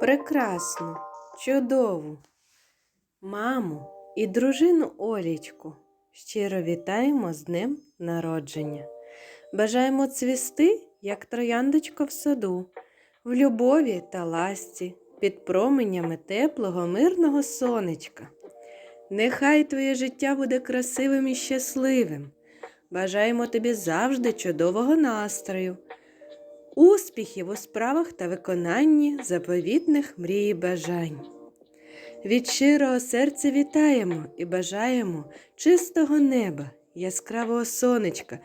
прекрасну, чудову маму і дружину Олічку щиро вітаємо з днем народження. Бажаємо цвісти, як трояндочка в саду, в любові та ласці, під променями теплого, мирного сонечка. Нехай твоє життя буде красивим і щасливим. Бажаємо тобі завжди чудового настрою, успіхів у справах та виконанні заповітних мрій і бажань. Від щирого серця вітаємо і бажаємо чистого неба, яскравого сонечка,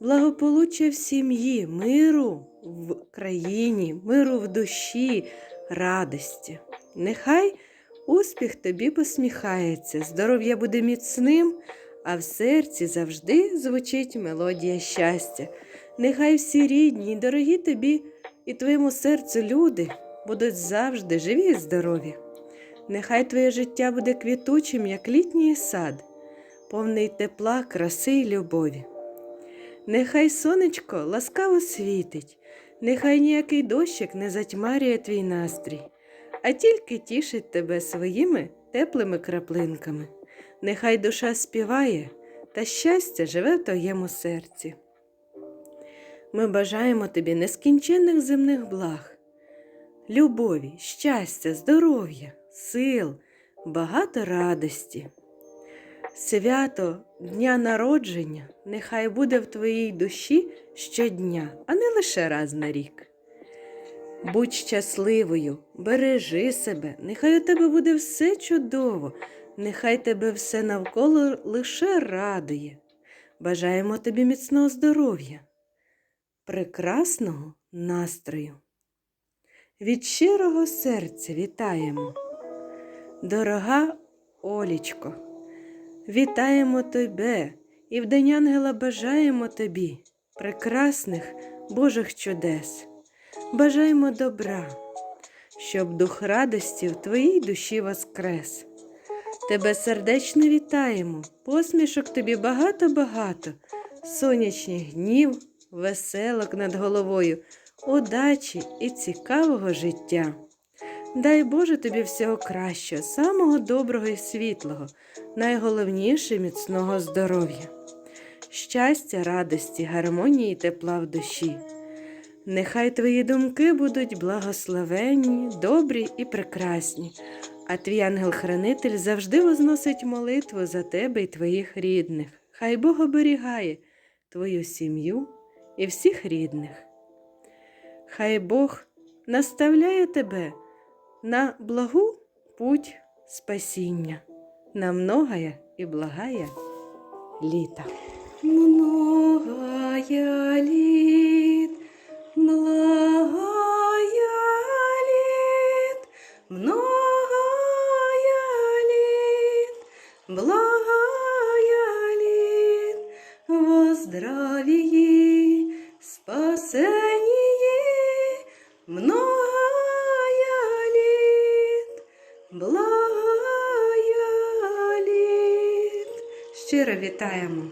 благополуччя в сім'ї, миру в країні, миру в душі, радості. Нехай успіх тобі посміхається, здоров'я буде міцним, а в серці завжди звучить мелодія щастя. Нехай всі рідні, й дорогі тобі і твоєму серцю люди будуть завжди живі і здорові. Нехай твоє життя буде квітучим, як літній сад, повний тепла, краси й любові. Нехай сонечко ласкаво світить, нехай ніякий дощик не затьмарює твій настрій, а тільки тішить тебе своїми теплими краплинками. Нехай душа співає, та щастя живе в твоєму серці. Ми бажаємо тобі нескінченних земних благ, любові, щастя, здоров'я, сил, багато радості. Свято Дня народження нехай буде в твоїй душі щодня, а не лише раз на рік. Будь щасливою, бережи себе, нехай у тебе буде все чудово, нехай тебе все навколо лише радує. Бажаємо тобі міцного здоров'я, прекрасного настрою. Від щирого серця вітаємо. Дорога Олічко, вітаємо тебе і в День Ангела бажаємо тобі прекрасних Божих чудес. Бажаємо добра, щоб дух радості в твоїй душі воскрес. Тебе сердечно вітаємо, посмішок тобі багато-багато, сонячних днів, веселок над головою, удачі і цікавого життя. Дай Боже тобі всього кращого, самого доброго і світлого, найголовніше міцного здоров'я, щастя, радості, гармонії і тепла в душі. Нехай твої думки будуть благословенні, добрі і прекрасні, а твій ангел-хранитель завжди возносить молитву за тебе і твоїх рідних. Хай Бог оберігає твою сім'ю і всіх рідних. Хай Бог наставляє тебе на благу путь спасіння, на многое і благая літа. Многая літ, многая літ, многая літ, благая літ, во здравии, спасении, многая лет, благая лет. Щиро вітаємо